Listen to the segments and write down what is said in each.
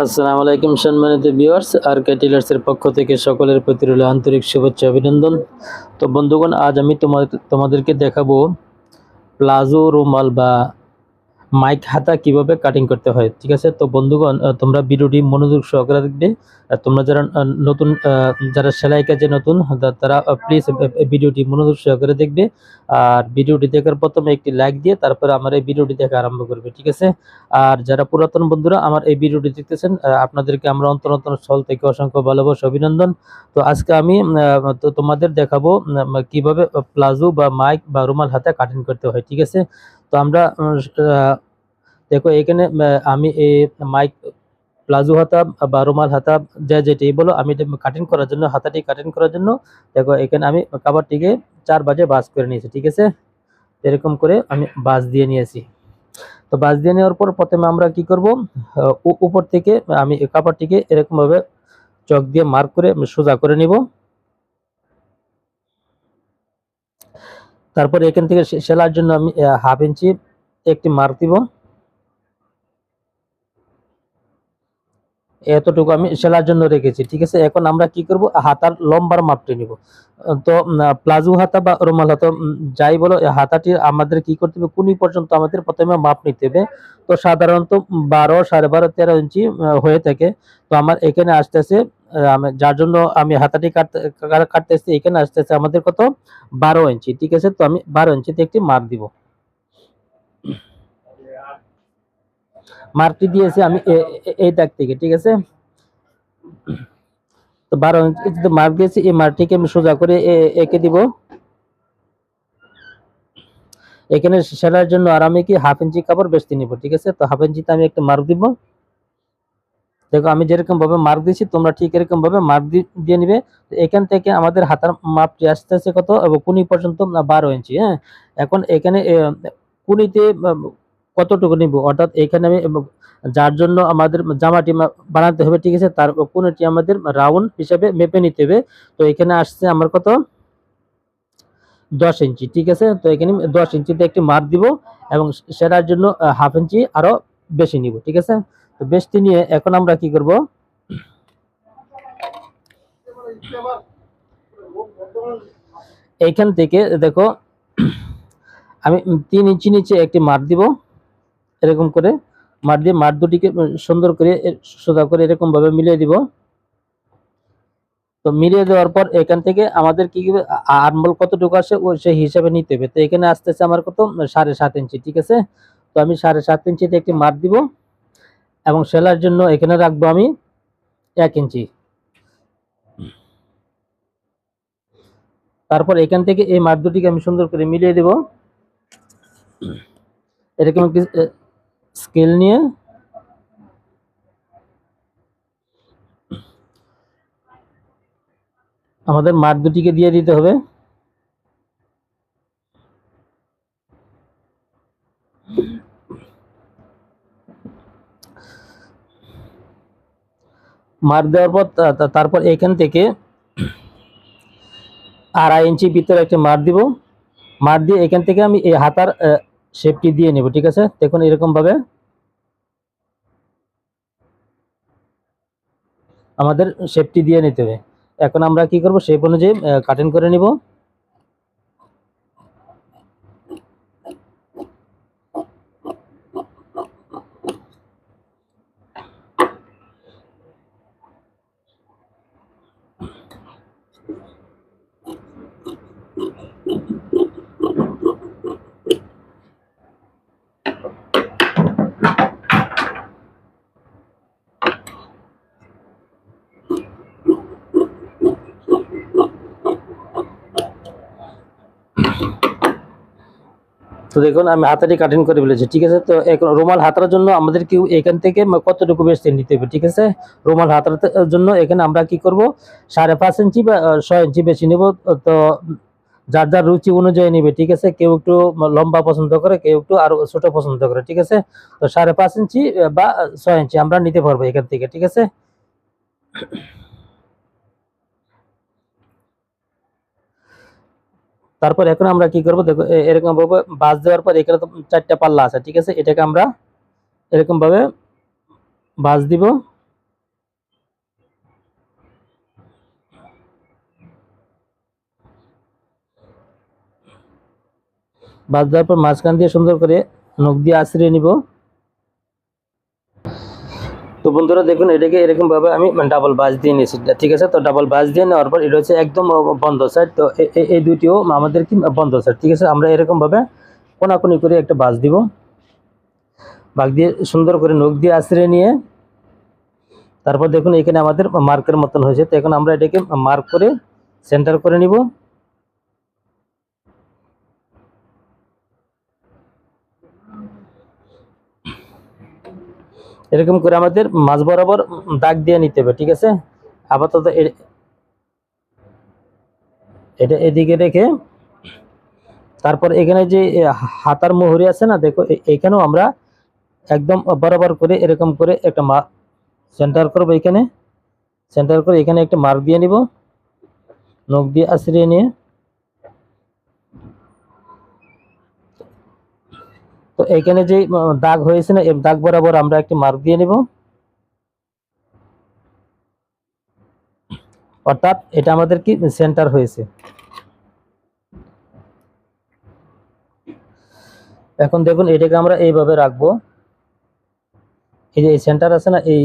আসসালামু আলাইকুম সম্মানিত ভিউয়ার্স, আর কে টেলার্সের পক্ষ থেকে সকলের প্রতি রইল আন্তরিক শুভেচ্ছা, অভিনন্দন। তো বন্ধুগণ, আজ আমি তোমাদের তোমাদেরকে দেখাবো প্লাজো রুমাল বা মাইক হাতা কীভাবে কাটিং করতে হয়, ঠিক আছে? তো বন্ধুগণ তোমরা ভিডিওটি মনোযোগ সহকারে দেখবে। তোমরা যারা নতুন যারা সেলাই কাজে নতুন তারা প্লিজ ভিডিওটি মনোযোগ সহকারে দেখবে। আর ভিডিওটি দেখার প্রথমে একটি লাইক দিয়ে তারপরে আমার এই ভিডিওটি দেখা আরম্ভ করবে, ঠিক আছে? আর যারা পুরাতন বন্ধুরা আমার এই ভিডিওটি দেখতেছেন আপনাদেরকে আমরা অন্তর অন্তর স্থল থেকে অসংখ্য ভালোবাসা, অভিনন্দন। তো আজকে আমি তোমাদের দেখাবো কীভাবে প্লাজো বা মাইক বা রুমাল হাতে কাটিং করতে হয়, ঠিক আছে? আমরা দেখো এখানে আমি এই মাইক প্লাজো হাতা বা রুমাল হাতা, যা যেটি বলো, আমি কাটিং করার জন্য, হাতাটি কাটিং করার জন্য, দেখো এখানে আমি কাবারটিকে চার বাজে বাস করে নিয়েছি, ঠিক আছে? এরকম করে আমি বাস দিয়ে নিয়েছি। তো বাস দিয়ে নেওয়ার পর প্রথমে আমরা কি করব? উপর থেকে আমি কাপড়টিকে এরকম ভাবে চক দিয়ে মার্ক করে সোজা করে নিব। তারপর এখান থেকে সেলার জন্য আমি হাফ ইঞ্চি একটি মার্ক দিব। এতটুকু আমি সেলার জন্য রেখেছি ঠিক আছে? এখন আমরা কি করব? হাতার লম্বার মাপটি নিব। তো প্লাজো হাতা বা রুমাল হাতা যাই বলো হাতাটি আমাদের কি করতে হবে? কুনি পর্যন্ত আমাদের প্রথমে মাপ নিতে হবে। তো সাধারণত বারো সাড়ে বারো তেরো ইঞ্চি হয়ে থাকে। তো আমার এখানে আসতেছে আহ, আমি যার জন্য আমি হাতাটি কাটতে কাটতেছি, এখানে আসতেছে আমাদের কত? বারো ইঞ্চি, ঠিক আছে? তো আমি বারো ইঞ্চিতে একটি মাপ দিব। মার্কটি দিয়েছি আমি এই দাগ থেকে, ঠিক আছে? তো বারো ইঞ্চিতে মার্ক দিয়েছি, এই মার্কটিকে আমি সোজা করে এঁকে দিব। এখানে সেলার জন্য আর আমি কি হাফ ইঞ্চি কাপড় বেচতে নিব, ঠিক আছে? তো হাফ ইঞ্চিতে আমি একটা মার্ক দিব। দেখো, আমি যেরকম ভাবে মার্ক দিয়েছি, তোমরা ঠিক এরকম ভাবে মার্ক দিয়ে নিবে। এখান থেকে আমাদের হাতার মাপটি আসতে আসতে কত? কুনি পর্যন্ত বারো ইঞ্চি হ্যাঁ? এখন এখানে কুনিতে কতটুকু নিব? অর্থাৎ এখানে আমি যার জন্য আমাদের জামাটি বানাতে হবে, ঠিক আছে? তার কুনিটি আমাদের রাউন্ড হিসাবে মেপে নিতে হবে। তো এখানে আসছে আমার কত? দশ ইঞ্চি, ঠিক আছে? তো এখানে দশ ইঞ্চিতে একটি মার্ক দিব এবং সেটার জন্য হাফ ইঞ্চি আরও বেশি নিব, ঠিক আছে? তো বেশটি নিয়ে এখন আমরা কি করব? এইখান থেকে দেখো, আমি তিন ইঞ্চি নিচে একটি মার দিব, এরকম করে মার দিয়ে মার দুটিকে সুন্দর করে সোজা করে এরকম ভাবে মিলিয়ে দিব। তো মিলিয়ে দেওয়ার পর এখান থেকে আমাদের কি আরমোল কতটুকু আসে ও সেই হিসাবে নিতে হবে। তো এখানে আসতেছে আমার কত? সাড়ে সাত ইঞ্চি, ঠিক আছে? তো আমি সাড়ে সাত ইঞ্চিতে একটি মার দিব এবং সেলার জন্য এখানে রাখব আমি এক ইঞ্চি। তারপর এখান থেকে এই মার দুটিকে আমি সুন্দর করে মিলিয়ে দেব। এরকম একটি স্কেল নিয়ে। আমাদের মার দুটিকে দিয়ে দিতে হবে। মার দেওয়ার পর তারপর এখান থেকে আড়াই ইঞ্চি ভিতরে একটা মার দিব। মার দিয়ে এখান থেকে আমি এই হাতার শেপটি দিয়ে নেব, ঠিক আছে? দেখুন এরকমভাবে। আমাদের শেপটি দিয়ে নিতে হবে। এখন আমরা কি করব? শেপ অনুযায়ী কাটিং করে নিব। তো দেখুন, আমি হাতাটি কাটিং করে ফেলেছি, ঠিক আছে? তো এখন রুমাল হাতার জন্য আমাদের কি এখান থেকে কতটুকু বেশি নিতে হবে, ঠিক আছে? রুমাল হাতার জন্য এখানে আমরা কি করব? সাড়ে পাঁচ ইঞ্চি বা ছয় ইঞ্চি বেশি নেব, তো যার যার রুচি অনুযায়ী নিবে, ঠিক আছে? কেউ একটু লম্বা পছন্দ করে, কেউ একটু আরও ছোট পছন্দ করে, ঠিক আছে? তো সাড়ে পাঁচ ইঞ্চি বা ছয় ইঞ্চি আমরা নিতে পারব এখান থেকে, ঠিক আছে? তারপর এখন আমরা কি করব? দেখো এরকম ভাবে বাস দেওয়ার পর এখানে তো চারটা পাল্লা আছে, ঠিক আছে? এটাকে আমরা এরকম ভাবে বাস দিব। বাস দেওয়ার পর মাঝখান দিয়ে সুন্দর করে নখ দিয়ে আশ্রিয়ে নিব। তো বন্ধুরা দেখুন, এটাকে এরকম ভাবে আমি ডাবল বাজ দিয়ে নিয়েছি, ঠিক আছে? তো ডাবল বাজ দিয়ে নেওয়ার পর এটা হচ্ছে একদম বন্ধ সাইড তো এই দুটিও আমাদের কি বন্ধ সাইড ঠিক আছে? আমরা এরকম ভাবে কোনাকুনি করে একটা বাজ দিব। বাগ দিয়ে সুন্দর করে নখ দিয়ে আশ্রিয়ে নিয়ে, তারপর দেখুন এখানে আমাদের মার্কের মতন হয়েছে, তো এখন আমরা এটাকে মার্ক করে সেন্টার করে নিব। এরকম করে আমাদের মাঝ বরাবর দাগ দিয়ে নিতে হবে, ঠিক আছে? আপাতত এটা এদিকে রেখে, তারপর এখানে যে হাতার মোহরি আছে না, দেখো এখানেও আমরা একদম বরাবর করে এরকম করে একটা মা সেন্টার করব এখানে। সেন্টার করে এখানে একটা মার্ক দিয়ে নিব। নখ দিয়ে আশ্রিয়ে নিয়ে। তো এখানে যে দাগ হয়েছে না এই দাগ বরাবর আমরা একটি মার্ক দিয়ে নিব। অর্থাৎ এটা আমাদের কি সেন্টার হয়েছে। এখন দেখুন, এটাকে আমরা এইভাবে রাখব। এই যে এই সেন্টার আছে না, এই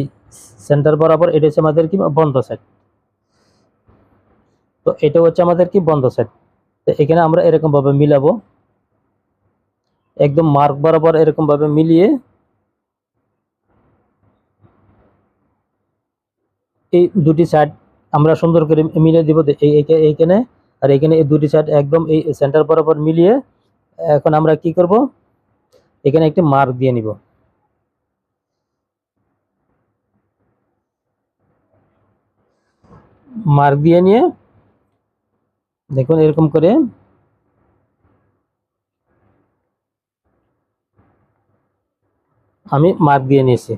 সেন্টার বরাবর এটা হচ্ছে আমাদের কি, বন্ধ সাইড তো এটা হচ্ছে আমাদের কি, বন্ধ সাইড তো এখানে আমরা এরকম ভাবে মিলাবো। একদম মার্ক বরাবর এরকম ভাবে মিলিয়ে এই দুটি সাইড আমরা সুন্দর করে মিলিয়ে দিব এই এই- এইখানে আর এখানে এই দুটি সাইড একদম এই সেন্টার বরাবর মিলিয়ে এখন আমরা কি করব? এখানে একটি মার্ক দিয়ে নিব। মার্ক দিয়ে নিয়ে দেখুন এরকম করে আমি মার্ক দিয়ে নিয়েছি।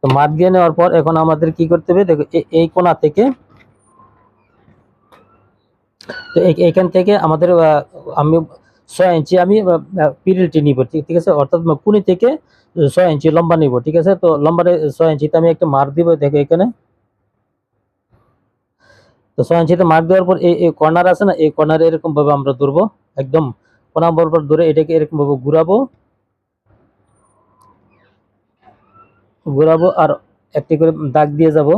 তো মার্ক দিয়ে নেওয়ার পর এখন আমাদের কি করতে হবে? দেখো এই কোনা থেকে তো এইখান থেকে আমাদের আমি ছয় ইঞ্চি, আমি পিরিলটি নিব, ঠিক আছে? অর্থাৎ কুনি থেকে ছয় ইঞ্চি লম্বা নিব, ঠিক আছে? তো লম্বা ছয় ইঞ্চিতে আমি একটা মার্ক দিব, দেখো এখানে। তো ছয় ইঞ্চিতে মার্ক দেওয়ার পর এই কর্নার আছে না? এই কর্নারে এরকম ভাবে আমরা ধরবো, একদম কোনা বরাবর ধরে এটাকে এরকম ভাবে ঘুরাবো। ঘুরাবো আর একটি করে দাগ দিয়ে যাব।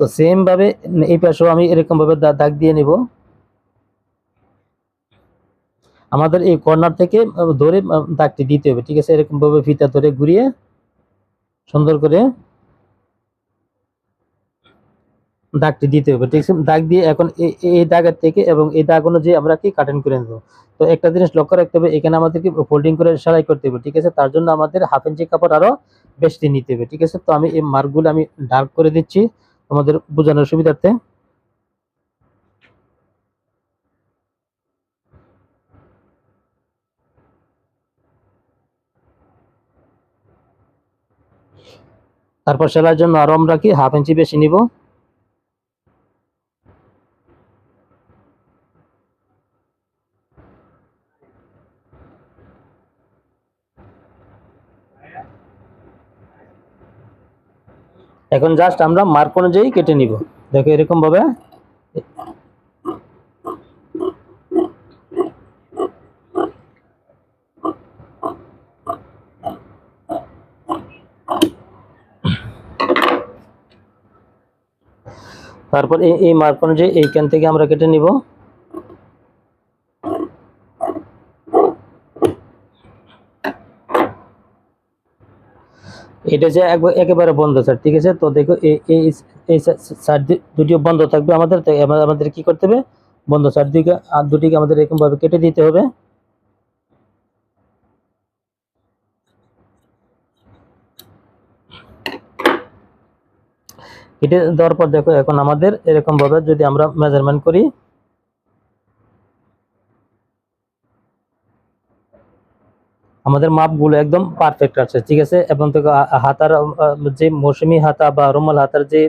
তো সেম ভাবে এই পাশেও আমি এরকম ভাবে দাগ দিয়ে নিব। আমাদের এই কর্নার থেকে ধরে দাগটি দিতে হবে, ঠিক আছে? এরকম ভাবে ফিতা ধরে ঘুরিয়ে সুন্দর করে দাগটি দিতে হবে, ঠিক আছে? দাগ দিয়ে এখন এই- দাগের থেকে এবং এই দাগ অনুযায়ী আমরা কি কাটিং করে নেব? তো একটা জিনিস লক্ষ্য রাখতে হবে, এখানে আমাদেরকে ফোল্ডিং করে সেলাই করতে হবে, ঠিক আছে? তার জন্য আমাদের হাফ ইঞ্চি কাপড় আরও বেশি নিতে হবে, ঠিক আছে? তো আমি এই মার্কগুলো আমি ডার্ক করে দিচ্ছি আমাদের বোঝানোর সুবিধার্থে। তারপর সেলাইয়ের জন্য আরও আমরা কি হাফ ইঞ্চি বেশি নিব? এখন জাস্ট আমরা মার্ক অনুযায়ী কেটে নিব। দেখো এরকম ভাবে। তারপর এই এই মার্ক অনুযায়ী এইখান থেকে আমরা কেটে নিব। এটা যে একবার- বন্ধ স্যার ঠিক আছে? তো দেখো এই সাইড দুটিও বন্ধ থাকবে আমাদের আমাদের কি করতে হবে? বন্ধ সাইড দিকে আর দুটিকে আমাদের এরকম ভাবে কেটে দিতে হবে। কেটে দেওয়ার পর দেখো, এখন আমাদের এরকম ভাবে যদি আমরা মেজারমেন্ট করি আমাদের মাপগুলো একদম পারফেক্ট আছে, ঠিক আছে? এবং আ- হাতার যে মৌসুমি হাতা বা রুমাল হাতার যে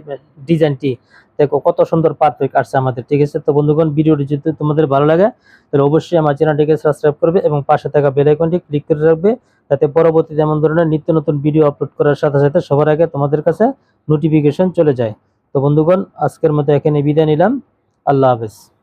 ডিজাইনটি, দেখো কত সুন্দর পারফেক্ট আসছে আমাদের, ঠিক আছে? তো বন্ধুগণ, ভিডিওটি যদি তোমাদের ভালো লাগে, তাহলে অবশ্যই আমার চ্যানেলটিকে সাবস্ক্রাইব করবে এবং পাশে থাকা বেল আইকনটি ক্লিক করে রাখবে, যাতে পরবর্তীতে এমন ধরনের নিত্য নতুন ভিডিও আপলোড করার সাথে সাথে সবার আগে তোমাদের কাছে নোটিফিকেশন চলে যায়। তো বন্ধুগণ, আজকের মতো এখানে বিদায় নিলাম। আল্লাহ হাফেজ।